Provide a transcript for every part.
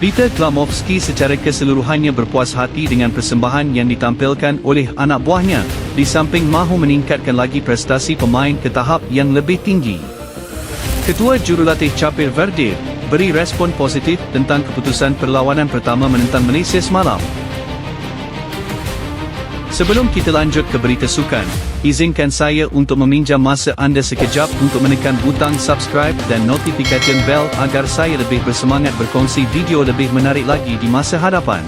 Peter Klamovski secara keseluruhannya berpuas hati dengan persembahan yang ditampilkan oleh anak buahnya, di samping mahu meningkatkan lagi prestasi pemain ke tahap yang lebih tinggi. Ketua Jurulatih Capir Verde beri respon positif tentang keputusan perlawanan pertama menentang Malaysia semalam. Sebelum kita lanjut ke berita sukan, izinkan saya untuk meminjam masa anda sekejap untuk menekan butang subscribe dan notification bell agar saya lebih bersemangat berkongsi video lebih menarik lagi di masa hadapan.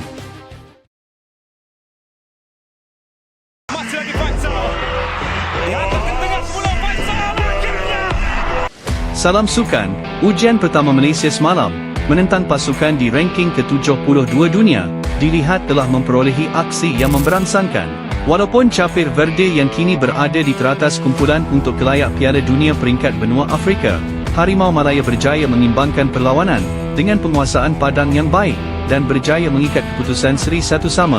Salam sukan, ujian pertama Malaysia semalam, menentang pasukan di ranking ke-72 dunia, dilihat telah memperolehi aksi yang memberangsangkan. Walaupun Capir Verde yang kini berada di teratas kumpulan untuk kelayak Piala Dunia peringkat benua Afrika, Harimau Malaya berjaya mengimbangkan perlawanan dengan penguasaan padang yang baik dan berjaya mengikat keputusan seri satu sama.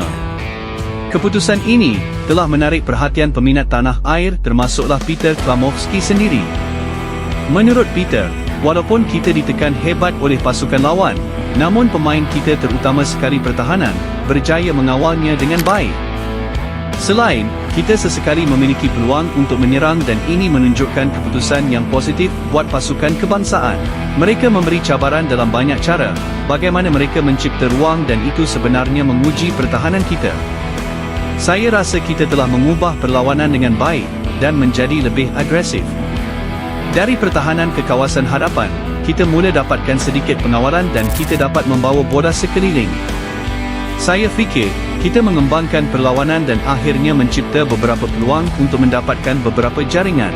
Keputusan ini telah menarik perhatian peminat tanah air termasuklah Peter Klamovski sendiri. Menurut Peter, walaupun kita ditekan hebat oleh pasukan lawan, namun pemain kita terutama sekali pertahanan, berjaya mengawalnya dengan baik. Selain, kita sesekali memiliki peluang untuk menyerang dan ini menunjukkan keputusan yang positif buat pasukan kebangsaan. Mereka memberi cabaran dalam banyak cara, bagaimana mereka mencipta ruang dan itu sebenarnya menguji pertahanan kita. Saya rasa kita telah mengubah perlawanan dengan baik dan menjadi lebih agresif. Dari pertahanan ke kawasan hadapan, kita mula dapatkan sedikit pengawalan dan kita dapat membawa bola sekeliling. Saya fikir, kita mengembangkan perlawanan dan akhirnya mencipta beberapa peluang untuk mendapatkan beberapa jaringan.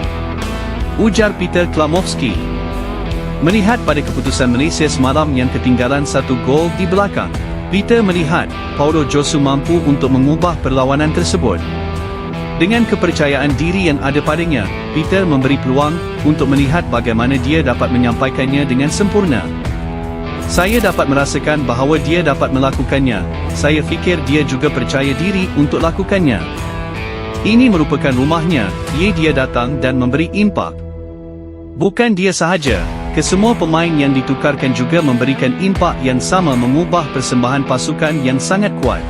Ujar Peter Klamovski. Melihat pada keputusan Malaysia semalam yang ketinggalan satu gol di belakang, Peter melihat Paulo Josu mampu untuk mengubah perlawanan tersebut. Dengan kepercayaan diri yang ada padanya, Peter memberi peluang untuk melihat bagaimana dia dapat menyampaikannya dengan sempurna. Saya dapat merasakan bahawa dia dapat melakukannya. Saya fikir dia juga percaya diri untuk lakukannya. Ini merupakan rumahnya, ia dia datang dan memberi impak. Bukan dia sahaja, kesemua pemain yang ditukarkan juga memberikan impak yang sama mengubah persembahan pasukan yang sangat kuat.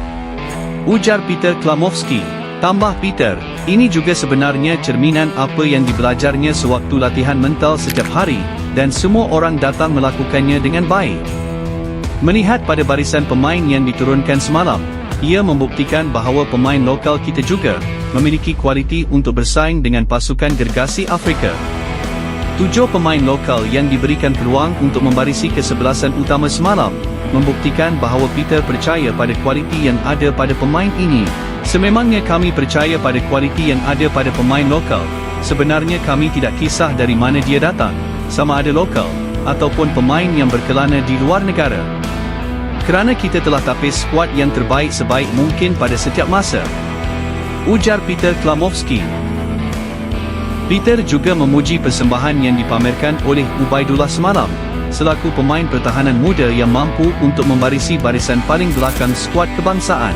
Ujar Peter Klamovski. Tambah Peter, ini juga sebenarnya cerminan apa yang dibelajarnya sewaktu latihan mental setiap hari, dan semua orang datang melakukannya dengan baik. Melihat pada barisan pemain yang diturunkan semalam, ia membuktikan bahawa pemain lokal kita juga memiliki kualiti untuk bersaing dengan pasukan gergasi Afrika. Tujuh pemain lokal yang diberikan peluang untuk membarisi kesebelasan utama semalam, membuktikan bahawa Peter percaya pada kualiti yang ada pada pemain ini. Sememangnya kami percaya pada kualiti yang ada pada pemain lokal, sebenarnya kami tidak kisah dari mana dia datang, sama ada lokal, ataupun pemain yang berkelana di luar negara. Kerana kita telah tapis skuad yang terbaik sebaik mungkin pada setiap masa. Ujar Peter Klamovski. Peter juga memuji persembahan yang dipamerkan oleh Ubaidullah semalam, selaku pemain pertahanan muda yang mampu untuk membarisi barisan paling belakang skuad kebangsaan.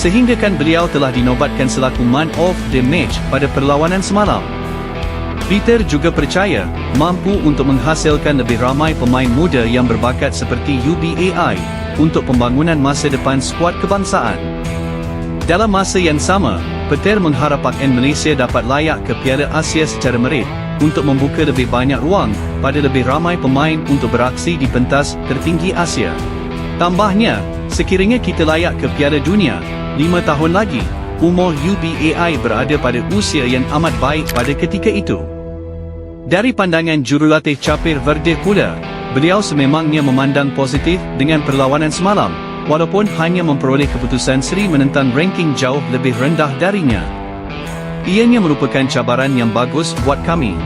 Sehinggakan beliau telah dinobatkan selaku man of the match pada perlawanan semalam. Peter juga percaya, mampu untuk menghasilkan lebih ramai pemain muda yang berbakat seperti UBAI, untuk pembangunan masa depan skuad kebangsaan. Dalam masa yang sama, Peter mengharap PAKN Malaysia dapat layak ke Piala Asia secara merit, untuk membuka lebih banyak ruang pada lebih ramai pemain untuk beraksi di pentas tertinggi Asia. Tambahnya, sekiranya kita layak ke Piala Dunia, lima tahun lagi, umur UBAI berada pada usia yang amat baik pada ketika itu. Dari pandangan jurulatih Capir Verde pula, beliau sememangnya memandang positif dengan perlawanan semalam, walaupun hanya memperoleh keputusan seri menentang ranking jauh lebih rendah darinya. Ianya merupakan cabaran yang bagus buat kami.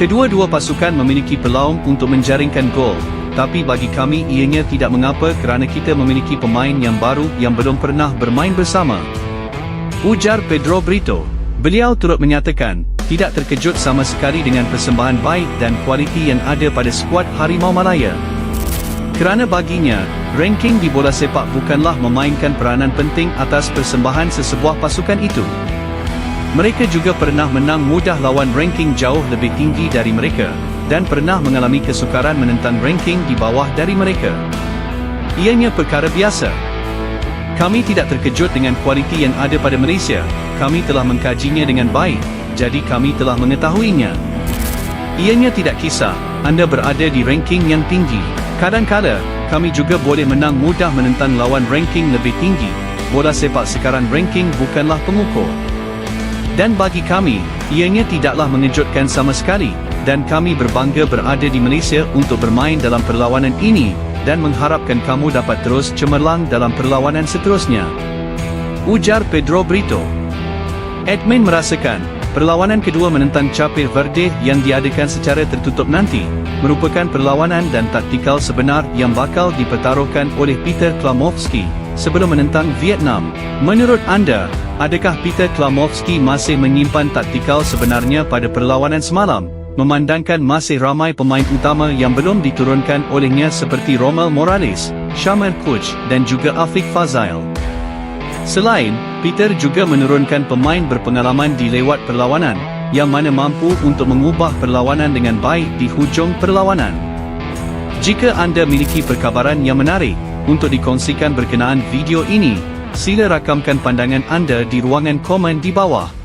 Kedua-dua pasukan memiliki peluang untuk menjaringkan gol, tapi bagi kami ianya tidak mengapa kerana kita memiliki pemain yang baru yang belum pernah bermain bersama. Ujar Pedro Brito. Beliau turut menyatakan, tidak terkejut sama sekali dengan persembahan baik dan kualiti yang ada pada skuad Harimau Malaya. Kerana baginya, ranking di bola sepak bukanlah memainkan peranan penting atas persembahan sesebuah pasukan itu. Mereka juga pernah menang mudah lawan ranking jauh lebih tinggi dari mereka, dan pernah mengalami kesukaran menentang ranking di bawah dari mereka. Ianya perkara biasa. Kami tidak terkejut dengan kualiti yang ada pada Malaysia. Kami telah mengkajinya dengan baik, jadi kami telah mengetahuinya. Ianya tidak kisah, anda berada di ranking yang tinggi. Kadang-kala, kami juga boleh menang mudah menentang lawan ranking lebih tinggi. Bola sepak sekarang ranking bukanlah pengukur. Dan bagi kami, ianya tidaklah mengejutkan sama sekali, dan kami berbangga berada di Malaysia untuk bermain dalam perlawanan ini, dan mengharapkan kamu dapat terus cemerlang dalam perlawanan seterusnya. Ujar Pedro Brito. Admin merasakan, perlawanan kedua menentang Capir Verde yang diadakan secara tertutup nanti, merupakan perlawanan dan taktikal sebenar yang bakal dipertaruhkan oleh Peter Klamovski sebelum menentang Vietnam. Menurut anda, adakah Peter Klamovski masih menyimpan taktikal sebenarnya pada perlawanan semalam? Memandangkan masih ramai pemain utama yang belum diturunkan olehnya seperti Romel Morales, Shamar Kuch dan juga Afiq Fazail. Selain, Peter juga menurunkan pemain berpengalaman di lewat perlawanan, yang mana mampu untuk mengubah perlawanan dengan baik di hujung perlawanan. Jika anda miliki perkabaran yang menarik, untuk dikongsikan berkenaan video ini, sila rakamkan pandangan anda di ruangan komen di bawah.